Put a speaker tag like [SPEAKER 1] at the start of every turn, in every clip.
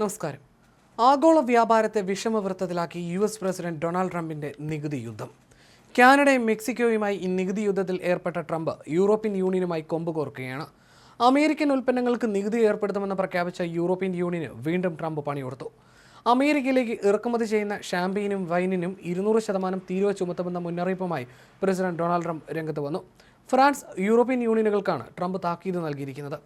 [SPEAKER 1] നമസ്കാരം. ആഗോള വ്യാപാരത്തെ വിഷമവൃത്തത്തിലാക്കി യു എസ് പ്രസിഡന്റ് ഡൊണാൾഡ് ട്രംപിന്റെ നികുതി യുദ്ധം. കാനഡയും മെക്സിക്കോയുമായി ഈ നികുതി യുദ്ധത്തിൽ ഏർപ്പെട്ട ട്രംപ് യൂറോപ്യൻ യൂണിയനുമായി കൊമ്പ് കോർക്കുകയാണ്. അമേരിക്കൻ ഉൽപ്പന്നങ്ങൾക്ക് നികുതി ഏർപ്പെടുത്തുമെന്ന് പ്രഖ്യാപിച്ച യൂറോപ്യൻ യൂണിയന് വീണ്ടും ട്രംപ് പണിയെടുത്തു അമേരിക്കയിലേക്ക് ഇറക്കുമതി ചെയ്യുന്ന ഷാമ്പയിനും വൈനിനും ഇരുന്നൂറ് ശതമാനം തീരുവ ചുമത്തുമെന്ന മുന്നറിയിപ്പുമായി പ്രസിഡന്റ് ഡൊണാൾഡ് ട്രംപ് രംഗത്ത് വന്നു. ഫ്രാൻസ് യൂറോപ്യൻ യൂണിയനുകൾക്കാണ് ട്രംപ് താക്കീത് നൽകിയിരിക്കുന്നത്.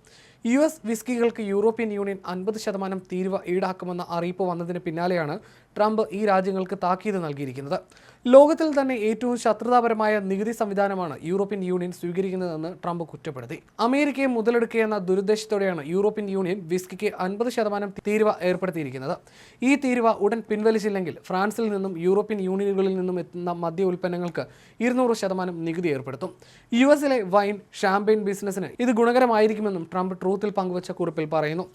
[SPEAKER 1] യു എസ് വിസ്കികൾക്ക് യൂറോപ്യൻ യൂണിയൻ അൻപത് ശതമാനം തീരുവ ഈടാക്കുമെന്ന അറിയിപ്പ് വന്നതിന് പിന്നാലെയാണ് ട്രംപ് ഈ രാജ്യങ്ങൾക്ക് താക്കീത് നൽകിയിരിക്കുന്നത്. ലോകത്തിൽ തന്നെ ഏറ്റവും ശത്രുതാപരമായ നികുതി സംവിധാനമാണ് യൂറോപ്യൻ യൂണിയൻ സ്വീകരിക്കുന്നതെന്ന് ട്രംപ് കുറ്റപ്പെടുത്തി. അമേരിക്കയെ മുതലെടുക്കുകയെന്ന ദുരുദ്ദേശത്തോടെയാണ് യൂറോപ്യൻ യൂണിയൻ വിസ്കിക്ക് അൻപത് ശതമാനം തീരുവ ഏർപ്പെടുത്തിയിരിക്കുന്നത്. ഈ തീരുവ ഉടൻ പിൻവലിച്ചില്ലെങ്കിൽ ഫ്രാൻസിൽ നിന്നും യൂറോപ്യൻ യൂണിയനുകളിൽ നിന്നും എത്തുന്ന മദ്യ ഉൽപ്പന്നങ്ങൾക്ക് ഇരുന്നൂറ് ശതമാനം നികുതി ഏർപ്പെടുത്തും. യു എസിലെ വൈൻ ഷാമ്പെയിൻ ബിസിനസ്സിന് ഇത് ഗുണകരമായിരിക്കുമെന്നും ട്രംപ് ട്രൂത്തിൽ പങ്കുവച്ച കുറിപ്പിൽ പറയുന്നു.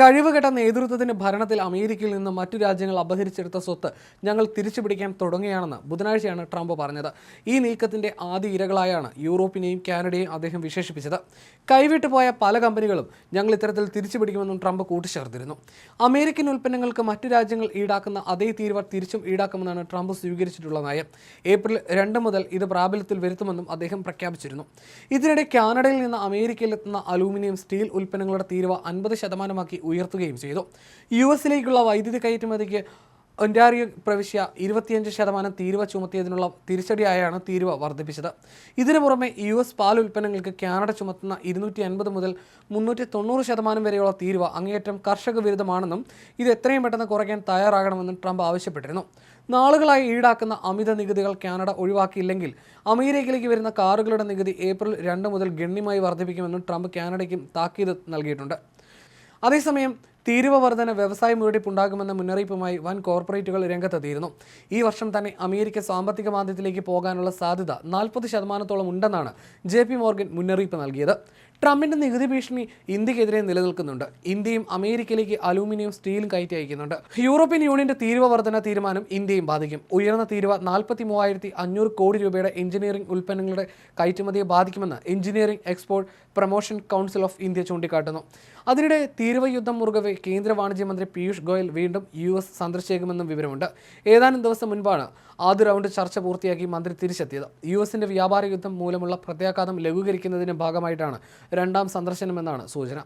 [SPEAKER 1] കഴിവുകെട്ട നേതൃത്വത്തിന് ഭരണത്തിൽ അമേരിക്കയിൽ നിന്ന് മറ്റു രാജ്യങ്ങൾ അപഹരിച്ചെടുത്ത സ്വത്ത് ഞങ്ങൾ തിരിച്ചുപിടിക്കാൻ തുടങ്ങുകയാണെന്ന് ബുധനാഴ്ചയാണ് ട്രംപ് പറഞ്ഞത്. ഈ നീക്കത്തിന്റെ ആദ്യ ഇരകളായാണ് യൂറോപ്പിനെയും കാനഡയെയും അദ്ദേഹം വിശേഷിപ്പിച്ചത്. കൈവിട്ടു പോയ പല കമ്പനികളും ഞങ്ങൾ ഇത്തരത്തിൽ തിരിച്ചുപിടിക്കുമെന്നും ട്രംപ് കൂട്ടിച്ചേർത്തിരുന്നു. അമേരിക്കൻ ഉൽപ്പന്നങ്ങൾക്ക് മറ്റു രാജ്യങ്ങൾ ഈടാക്കുന്ന അതേ തീരുവ തിരിച്ചും ഈടാക്കുമെന്നാണ് ട്രംപ് സ്വീകരിച്ചിട്ടുള്ള നയം. ഏപ്രിൽ രണ്ട് മുതൽ ഇത് പ്രാബല്യത്തിൽ വരുത്തുമെന്നും അദ്ദേഹം പ്രഖ്യാപിച്ചിരുന്നു. ഇതിനിടെ കാനഡയിൽ നിന്ന് അമേരിക്കയിലെത്തുന്ന അലൂമിനിയം സ്റ്റീൽ ഉൽപ്പന്നങ്ങളുടെ തീരുവ അൻപത് ശതമാനമാക്കി ഉയർത്തുകയും ചെയ്തു. യു എസിലേക്കുള്ള വൈദ്യുതി കയറ്റുമതിക്ക് ഒന്റാറിയോ പ്രവിശ്യ ഇരുപത്തിയഞ്ച് ശതമാനം തീരുവ ചുമത്തിയതിനുള്ള തിരിച്ചടിയായാണ് തീരുവ വർദ്ധിപ്പിച്ചത്. ഇതിനു പുറമെ യു എസ് പാൽ ഉൽപ്പന്നങ്ങൾക്ക് കാനഡ ചുമത്തുന്ന ഇരുന്നൂറ്റി അൻപത് മുതൽ മുന്നൂറ്റി തൊണ്ണൂറ് ശതമാനം വരെയുള്ള തീരുവ അങ്ങേയറ്റം കർഷക വിരുദ്ധമാണെന്നും ഇത് എത്രയും പെട്ടെന്ന് കുറയ്ക്കാൻ തയ്യാറാകണമെന്നും ട്രംപ് ആവശ്യപ്പെട്ടിരുന്നു. നാളുകളായി ഈടാക്കുന്ന അമിത നികുതികൾ കാനഡ ഒഴിവാക്കിയില്ലെങ്കിൽ അമേരിക്കയിലേക്ക് വരുന്ന കാറുകളുടെ നികുതി ഏപ്രിൽ രണ്ട് മുതൽ ഗണ്യമായി വർദ്ധിപ്പിക്കുമെന്നും ട്രംപ് കാനഡയ്ക്കും താക്കീത് നൽകിയിട്ടുണ്ട്. അതേസമയം തീരുവ വർധന വ്യവസായ മുരടിപ്പുണ്ടാകുമെന്ന മുന്നറിയിപ്പുമായി വൻ കോർപ്പറേറ്റുകൾ രംഗത്തെത്തിയിരുന്നു. ഈ വർഷം തന്നെ അമേരിക്ക സാമ്പത്തിക മാന്ദ്യത്തിലേക്ക് പോകാനുള്ള സാധ്യത നാൽപ്പത് ശതമാനത്തോളം ഉണ്ടെന്നാണ് ജെ പി മോർഗൻ മുന്നറിയിപ്പ് നൽകിയത്. ട്രംപിന്റെ നികുതി ഭീഷണി ഇന്ത്യക്കെതിരെ നിലനിൽക്കുന്നുണ്ട്. ഇന്ത്യയും അമേരിക്കയിലേക്ക് അലൂമിനിയം സ്റ്റീലും കയറ്റി അയക്കുന്നുണ്ട്. യൂറോപ്യൻ യൂണിയന്റെ തീരുവ വർധന തീരുമാനം ഇന്ത്യയും ബാധിക്കും. ഉയർന്ന തീരുവ നാൽപ്പത്തി മൂവായിരത്തി അഞ്ഞൂറ് കോടി രൂപയുടെ എഞ്ചിനീയറിംഗ് ഉൽപ്പന്നങ്ങളുടെ കയറ്റുമതിയെ ബാധിക്കുമെന്ന് engineering export promotion council of India ചൂണ്ടിക്കാട്ടുന്നു. അതിനിടെ തീരുവ യുദ്ധം മുറുകവെ കേന്ദ്ര വാണിജ്യ മന്ത്രി പീയൂഷ് ഗോയൽ വീണ്ടും യു എസ് സന്ദർശിക്കുമെന്നും വിവരമുണ്ട്. ഏതാനും ദിവസം മുൻപാണ് ആദ്യ റൗണ്ട് ചർച്ച പൂർത്തിയാക്കി മന്ത്രി തിരിച്ചെത്തിയത്. യു എസിന്റെ വ്യാപാര യുദ്ധം മൂലമുള്ള പ്രത്യാഘാതം ലഘൂകരിക്കുന്നതിന്റെ ഭാഗമായിട്ടാണ് രണ്ടാം സന്ദർശനമെന്നാണ് സൂചന.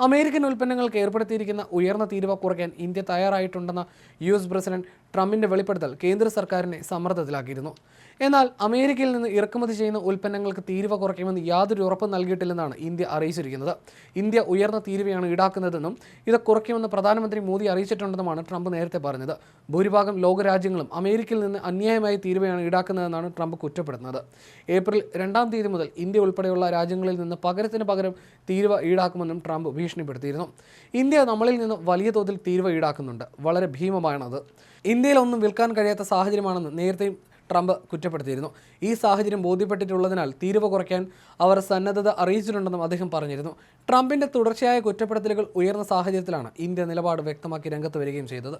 [SPEAKER 1] അമേരിക്കൻ ഉൽപ്പന്നങ്ങൾക്ക് ഏർപ്പെടുത്തിയിരിക്കുന്ന ഉയർന്ന തീരുവ കുറയ്ക്കാൻ ഇന്ത്യ തയ്യാറായിട്ടുണ്ടെന്ന് യു എസ് പ്രസിഡന്റ് ട്രംപിന്റെ വെളിപ്പെടുത്തൽ കേന്ദ്ര സർക്കാരിനെ സമ്മർദ്ദത്തിലാക്കിയിരുന്നു. എന്നാൽ അമേരിക്കയിൽ നിന്ന് ഇറക്കുമതി ചെയ്യുന്ന ഉൽപ്പന്നങ്ങൾക്ക് തീരുവ കുറയ്ക്കുമെന്ന് യാതൊരു ഉറപ്പും നൽകിയിട്ടില്ലെന്നാണ് ഇന്ത്യ അറിയിച്ചിരിക്കുന്നത്. ഇന്ത്യ ഉയർന്ന തീരുവയാണ് ഈടാക്കുന്നതെന്നും ഇത് കുറയ്ക്കുമെന്ന് പ്രധാനമന്ത്രി മോദി അറിയിച്ചിട്ടുണ്ടെന്നുമാണ് ട്രംപ് നേരത്തെ പറഞ്ഞത്. ഭൂരിഭാഗം ലോകരാജ്യങ്ങളും അമേരിക്കയിൽ നിന്ന് അന്യായമായ തീരുവയാണ് ഈടാക്കുന്നതെന്നാണ് ട്രംപ് കുറ്റപ്പെടുന്നത് ഏപ്രിൽ രണ്ടാം തീയതി മുതൽ ഇന്ത്യ ഉൾപ്പെടെയുള്ള രാജ്യങ്ങളിൽ നിന്ന് പകരത്തിന് പകരം തീരുവ ഈടാക്കുമെന്നും ട്രംപ് ഭീഷണിപ്പെടുത്തിയിരുന്നു. ഇന്ത്യ നമ്മളിൽ നിന്ന് വലിയ തോതിൽ തീരുവ ഈടാക്കുന്നുണ്ട്. വളരെ ഭീമമാണത്. ഇന്ത്യയിലൊന്നും വിൽക്കാൻ കഴിയാത്ത സാഹചര്യമാണെന്ന് നേരത്തെയും ട്രംപ് കുറ്റപ്പെടുത്തിയിരുന്നു. ഈ സാഹചര്യം ബോധ്യപ്പെട്ടിട്ടുള്ളതിനാൽ തീരുവ കുറയ്ക്കാൻ അവർ സന്നദ്ധത അറിയിച്ചിട്ടുണ്ടെന്നും അദ്ദേഹം പറഞ്ഞിരുന്നു. ട്രംപിന്റെ തുടർച്ചയായ കുറ്റപ്പെടുത്തലുകൾ ഉയർന്ന സാഹചര്യത്തിലാണ് ഇന്ത്യ നിലപാട് വ്യക്തമാക്കി രംഗത്ത് വരികയും ചെയ്തത്.